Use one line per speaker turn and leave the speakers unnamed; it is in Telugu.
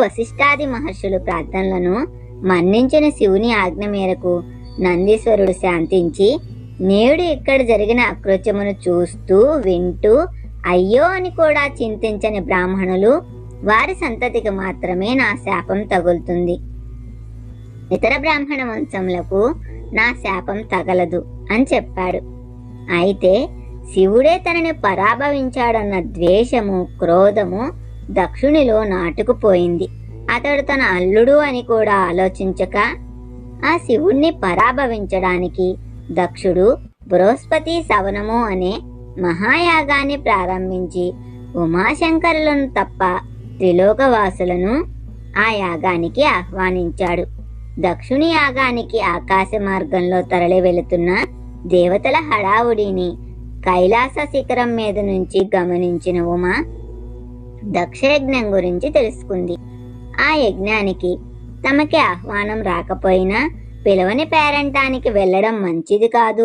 వశిష్ఠాది మహర్షులు ప్రార్థనలను మన్నించిన శివుని ఆజ్ఞ మేరకు నందీశ్వరుడు శాంతించి నేడు ఇక్కడ జరిగిన అకృత్యమును చూస్తూ వింటూ అయ్యో అని కూడా చింతించని బ్రాహ్మణులు వారి సంతతికి మాత్రమే నా శాపం తగులుతుంది. ఇతర బ్రాహ్మణ వంశములకు నా శాపం తగలదు అని చెప్పాడు. అయితే శివుడే తనని పరాభవించాడన్న ద్వేషము క్రోధము దక్షునిలో నాటుకుపోయింది. అతడు తన అల్లుడు అని కూడా ఆలోచించక ఆ శివుణ్ణి పరాభవించడానికి దక్షుడు బృహస్పతి సవనము అనే మహాయాగాన్ని ప్రారంభించి ఉమాశంకరులను తప్ప త్రిలోకవాసులను ఆ యాగానికి ఆహ్వానించాడు. దక్షుని యాగానికి ఆకాశ మార్గంలో తరలి వెళుతున్న దేవతల హడావుడిని కైలాస శిఖరం మీద నుంచి గమనించిన ఉమా దక్షయజ్ఞం గురించి తెలుసుకుంది. ఆ యజ్ఞానికి తమకి ఆహ్వానం రాకపోయినా పిలవని పేరంటానికి వెళ్ళడం మంచిది కాదు.